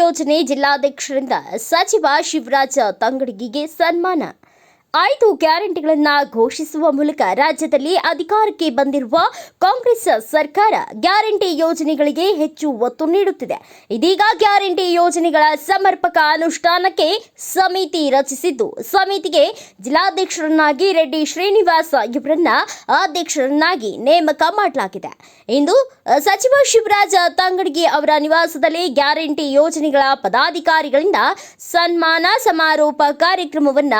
ಯೋಜನೆ ಜಿಲ್ಲಾಧ್ಯಕ್ಷರಿಂದ ಸಚಿವ ಶಿವರಾಜ ತಂಗಡಗಿಗೆ ಸನ್ಮಾನ. ಐದು ಗ್ಯಾರಂಟಿಗಳನ್ನು ಘೋಷಿಸುವ ಮೂಲಕ ರಾಜ್ಯದಲ್ಲಿ ಅಧಿಕಾರಕ್ಕೆ ಬಂದಿರುವ ಕಾಂಗ್ರೆಸ್ ಸರ್ಕಾರ ಗ್ಯಾರಂಟಿ ಯೋಜನೆಗಳಿಗೆ ಹೆಚ್ಚು ಒತ್ತು ನೀಡುತ್ತಿದೆ. ಇದೀಗ ಗ್ಯಾರಂಟಿ ಯೋಜನೆಗಳ ಸಮರ್ಪಕ ಅನುಷ್ಠಾನಕ್ಕೆ ಸಮಿತಿ ರಚಿಸಿದ್ದು, ಸಮಿತಿಗೆ ಜಿಲ್ಲಾಧ್ಯಕ್ಷರನ್ನಾಗಿ ರೆಡ್ಡಿ ಶ್ರೀನಿವಾಸ ಇವರನ್ನ ಅಧ್ಯಕ್ಷರನ್ನಾಗಿ ನೇಮಕ ಮಾಡಲಾಗಿದೆ. ಇಂದು, ಸಚಿವ ಶಿವರಾಜ ತಂಗಡಗಿ ಅವರ ನಿವಾಸದಲ್ಲಿ ಗ್ಯಾರಂಟಿ ಯೋಜನೆಗಳ ಪದಾಧಿಕಾರಿಗಳಿಂದ ಸನ್ಮಾನ ಸಮಾರೋಪ ಕಾರ್ಯಕ್ರಮವನ್ನ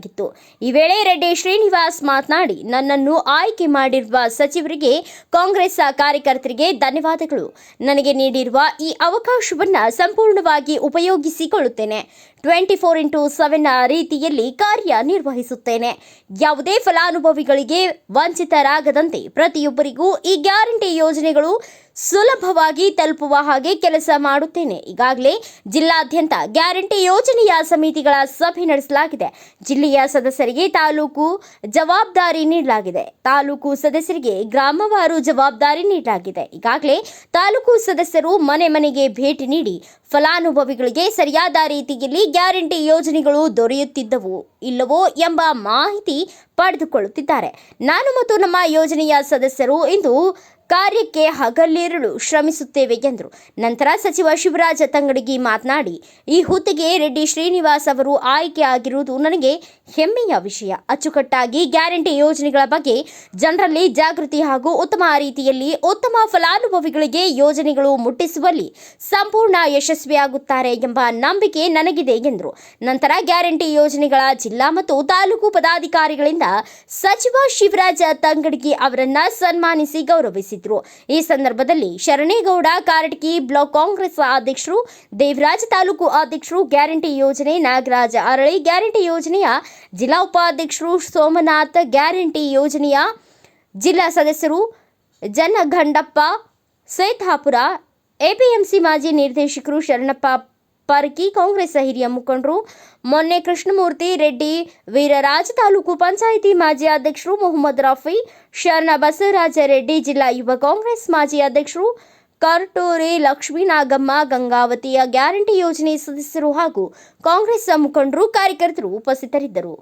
ಹಮ್ಮಿಕೊಳ್ಳಲಾಗಿತ್ತು ಈ ವೇಳೆ ರೆಡ್ಡಿ ಶ್ರೀನಿವಾಸ್ ಮಾತನಾಡಿ, ನನ್ನನ್ನು ಆಯ್ಕೆ ಮಾಡಿರುವ ಸಚಿವರಿಗೆ ಕಾಂಗ್ರೆಸ್ ಕಾರ್ಯಕರ್ತರಿಗೆ ಧನ್ಯವಾದಗಳು. ನನಗೆ ನೀಡಿರುವ ಈ ಅವಕಾಶವನ್ನು ಸಂಪೂರ್ಣವಾಗಿ ಉಪಯೋಗಿಸಿಕೊಳ್ಳುತ್ತೇನೆ. ಟ್ವೆಂಟಿ ಫೋರ್ ಇಂಟು ಸೆವೆನ್ ರೀತಿಯಲ್ಲಿ ಕಾರ್ಯನಿರ್ವಹಿಸುತ್ತೇನೆ. ಯಾವುದೇ ಫಲಾನುಭವಿಗಳಿಗೆ ವಂಚಿತರಾಗದಂತೆ ಪ್ರತಿಯೊಬ್ಬರಿಗೂ ಈ ಗ್ಯಾರಂಟಿ ಯೋಜನೆಗಳು ಸುಲಭವಾಗಿ ತಲುಪುವ ಹಾಗೆ ಕೆಲಸ ಮಾಡುತ್ತೇನೆ. ಈಗಾಗಲೇ ಜಿಲ್ಲಾದ್ಯಂತ ಗ್ಯಾರಂಟಿ ಯೋಜನೆಯ ಸಮಿತಿಗಳ ಸಭೆ ನಡೆಸಲಾಗಿದೆ. ಜಿಲ್ಲೆಯ ಸದಸ್ಯರಿಗೆ ತಾಲೂಕು ಜವಾಬ್ದಾರಿ ನೀಡಲಾಗಿದೆ. ತಾಲೂಕು ಸದಸ್ಯರಿಗೆ ಗ್ರಾಮವಾರು ಜವಾಬ್ದಾರಿ ನೀಡಲಾಗಿದೆ. ಈಗಾಗಲೇ ತಾಲೂಕು ಸದಸ್ಯರು ಮನೆ ಮನೆಗೆ ಭೇಟಿ ನೀಡಿ ಫಲಾನುಭವಿಗಳಿಗೆ ಸರಿಯಾದ ರೀತಿಯಲ್ಲಿ ಗ್ಯಾರಂಟಿ ಯೋಜನೆಗಳು ದೊರೆಯುತ್ತಿದ್ದವು ಇಲ್ಲವೋ ಎಂಬ ಮಾಹಿತಿ ಪಡೆದುಕೊಳ್ಳುತ್ತಿದ್ದಾರೆ. ನಾನು ಮತ್ತು ನಮ್ಮ ಯೋಜನೆಯ ಸದಸ್ಯರು ಇಂದು ಕಾರ್ಯಕ್ಕೆ ಹಗಲಿರುಳು ಶ್ರಮಿಸುತ್ತೇವೆ ಎಂದರು. ನಂತರ ಸಚಿವ ಶಿವರಾಜ ತಂಗಡಗಿ ಮಾತನಾಡಿ, ಈ ಹುದ್ದೆಗೆ ರೆಡ್ಡಿ ಶ್ರೀನಿವಾಸ್ ಅವರು ಆಯ್ಕೆ ಆಗಿರುವುದು ನನಗೆ ಹೆಮ್ಮೆಯ ವಿಷಯ. ಅಚ್ಚುಕಟ್ಟಾಗಿ ಗ್ಯಾರಂಟಿ ಯೋಜನೆಗಳ ಬಗ್ಗೆ ಜನರಲ್ಲಿ ಜಾಗೃತಿ ಹಾಗೂ ಉತ್ತಮ ರೀತಿಯಲ್ಲಿ ಉತ್ತಮ ಫಲಾನುಭವಿಗಳಿಗೆ ಯೋಜನೆಗಳು ಮುಟ್ಟಿಸುವಲ್ಲಿ ಸಂಪೂರ್ಣ ಯಶಸ್ವಿಯಾಗುತ್ತಾರೆ ಎಂಬ ನಂಬಿಕೆ ನನಗಿದೆ ಎಂದರು. ನಂತರ ಗ್ಯಾರಂಟಿ ಯೋಜನೆಗಳ ಜಿಲ್ಲಾ ಮತ್ತು ತಾಲೂಕು ಪದಾಧಿಕಾರಿಗಳಿಂದ ಸಚಿವ ಶಿವರಾಜ ತಂಗಡಗಿ ಅವರನ್ನ ಸನ್ಮಾನಿಸಿ ಗೌರವಿಸಿದರು. ಈ ಸಂದರ್ಭದಲ್ಲಿ ಶರಣೇಗೌಡ, ಕಾರಟಗಿ ಬ್ಲಾಕ್ ಕಾಂಗ್ರೆಸ್ ಅಧ್ಯಕ್ಷರು, ದೇವರಾಜ ತಾಲೂಕು ಅಧ್ಯಕ್ಷರು, ಗ್ಯಾರಂಟಿ ಯೋಜನೆ ನಾಗರಾಜ ಅರಳಿ, ಗ್ಯಾರಂಟಿ ಯೋಜನೆಯ ಜಿಲ್ಲಾ ಉಪಾಧ್ಯಕ್ಷರು ಸೋಮನಾಥ್, ಗ್ಯಾರಂಟಿ ಯೋಜನೆಯ ಜಿಲ್ಲಾ ಸದಸ್ಯರು ಜನಗಂಡಪ್ಪ ಸೈತಾಪುರ, ಎಪಿಎಂಸಿ ಮಾಜಿ ನಿರ್ದೇಶಕರು ಶರಣಪ್ಪ ಪರ್ಕಿ ಕಾಂಗ್ರೆಸ್ ಹಿರಿಯ ಮುಖಂಡರು ಮೊನ್ನೆ ಕೃಷ್ಣಮೂರ್ತಿ ರೆಡ್ಡಿ, ವೀರರಾಜ್ ತಾಲೂಕು ಪಂಚಾಯಿತಿ ಮಾಜಿ ಅಧ್ಯಕ್ಷರು ಮೊಹಮ್ಮದ್ ರಫಿ, ಶರಣ ಬಸವರಾಜ ರೆಡ್ಡಿ, ಜಿಲ್ಲಾ ಯುವ ಕಾಂಗ್ರೆಸ್ ಮಾಜಿ ಅಧ್ಯಕ್ಷರು ಕರ್ಟೂರಿ ಲಕ್ಷ್ಮೀ ನಾಗಮ್ಮ, ಗಂಗಾವತಿಯ ಗ್ಯಾರಂಟಿ ಯೋಜನೆ ಸದಸ್ಯರು ಹಾಗೂ ಕಾಂಗ್ರೆಸ್ ಮುಖಂಡರು ಕಾರ್ಯಕರ್ತರು ಉಪಸ್ಥಿತರಿದ್ದರು.